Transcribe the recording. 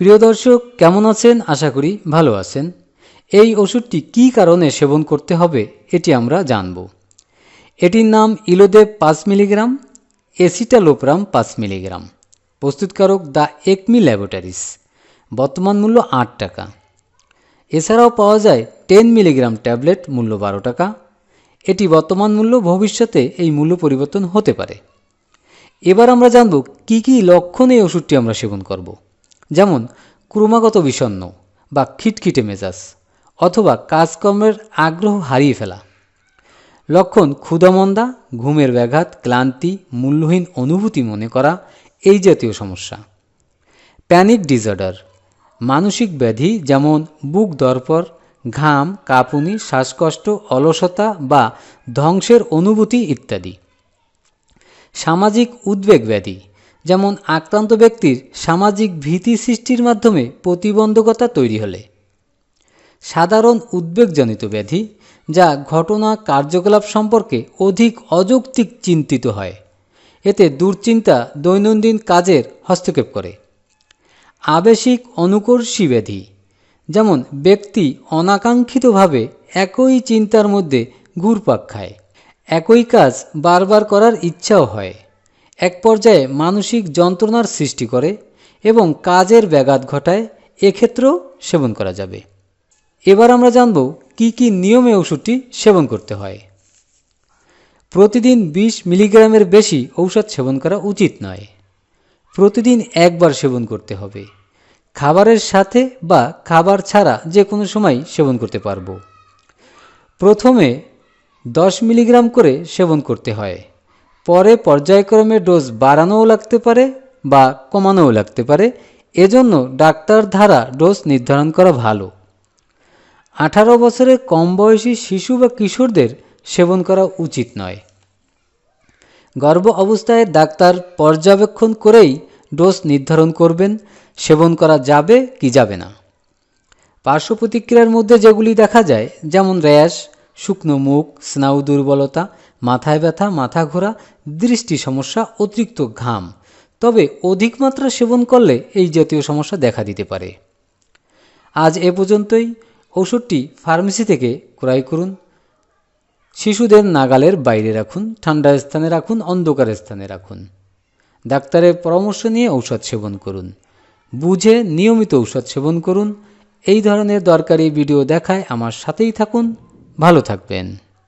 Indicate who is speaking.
Speaker 1: প্রিয় দর্শক, কেমন আছেন? আশা করি ভালো আছেন। এই ওষুধটি কী কারণে সেবন করতে হবে, এটি আমরা জানব। এটির নাম ইলোদেব পাঁচ মিলিগ্রাম, এসিটালোপ্রাম পাঁচ মিলিগ্রাম। প্রস্তুতকারক দ্য একমি ল্যাবরেটরিজ। বর্তমান মূল্য আট টাকা। এছাড়াও পাওয়া যায় টেন মিলিগ্রাম ট্যাবলেট, মূল্য বারো টাকা। এটি বর্তমান মূল্য, ভবিষ্যতে এই মূল্য পরিবর্তন হতে পারে। এবার আমরা জানব কি কি লক্ষণ এই ওষুধটি আমরা সেবন করব। যেমন ক্রমাগত বিষণ্ণ বা খিটখিটে মেজাজ অথবা কাজকর্মের আগ্রহ হারিয়ে ফেলা। লক্ষণ ক্ষুধামন্দা, ঘুমের ব্যাঘাত, ক্লান্তি, মূল্যহীন অনুভূতি মনে করা এই জাতীয় সমস্যা। প্যানিক ডিসঅর্ডার, মানসিক ব্যাধি যেমন বুক দরপর, ঘাম, কাঁপুনি, শ্বাসকষ্ট, অলসতা বা ধ্বংসের অনুভূতি ইত্যাদি। সামাজিক উদ্বেগ ব্যাধি যেমন আক্রান্ত ব্যক্তির সামাজিক ভীতি সৃষ্টির মাধ্যমে প্রতিবন্ধকতা তৈরি হলে। সাধারণ উদ্বেগজনিত ব্যাধি, যা ঘটনা কার্যকলাপ সম্পর্কে অধিক অযৌক্তিক চিন্তিত হয়। এতে দুশ্চিন্তা দৈনন্দিন কাজের হস্তক্ষেপ করে। আবেশিক অনুকর্ষী ব্যাধি, যেমন ব্যক্তি অনাকাঙ্ক্ষিতভাবে একই চিন্তার মধ্যে ঘুরপাক খায়, একই কাজ বারবার করার ইচ্ছাও হয়। এক পর্যায়ে মানসিক যন্ত্রণার সৃষ্টি করে এবং কাজের ব্যাঘাত ঘটায়, এক্ষেত্রেও সেবন করা যাবে। এবার আমরা জানব কি কি নিয়মে ওষুধটি সেবন করতে হয়। প্রতিদিন বিশ মিলিগ্রামের বেশি ঔষধ সেবন করা উচিত নয়। প্রতিদিন একবার সেবন করতে হবে। খাবারের সাথে বা খাবার ছাড়া যে কোনো সময় সেবন করতে পারব। প্রথমে দশ মিলিগ্রাম করে সেবন করতে হয়। পরে পর্যায়ক্রমে ডোজ বাড়ানোও লাগতে পারে বা কমানোও লাগতে পারে। এজন্য ডাক্তার দ্বারা ডোজ নির্ধারণ করা ভালো। আঠারো বছরের কম বয়সী শিশু বা কিশোরদের সেবন করা উচিত নয়। গর্ভ অবস্থায় ডাক্তার পর্যবেক্ষণ করেই ডোজ নির্ধারণ করবেন, সেবন করা যাবে কি যাবে না। পার্শ্ব প্রতিক্রিয়ার মধ্যে যেগুলি দেখা যায়, যেমন র্যাশ শুকনো মুখ, স্নায়ু দুর্বলতা, মাথায় ব্যথা, মাথা ঘোরা, দৃষ্টি সমস্যা, অতিরিক্ত ঘাম। তবে অধিক মাত্রা সেবন করলে এই জাতীয় সমস্যা দেখা দিতে পারে। আজ এ পর্যন্তই। ওষুধটি ফার্মেসি থেকে ক্রয় করুন। শিশুদের নাগালের বাইরে রাখুন, ঠান্ডা স্থানে রাখুন, অন্ধকার স্থানে রাখুন। ডাক্তারের পরামর্শ নিয়ে ঔষধ সেবন করুন। বুঝে নিয়মিত ঔষধ সেবন করুন। এই ধরনের দরকারি ভিডিও দেখায় আমার সাথেই থাকুন। ভালো থাকবেন।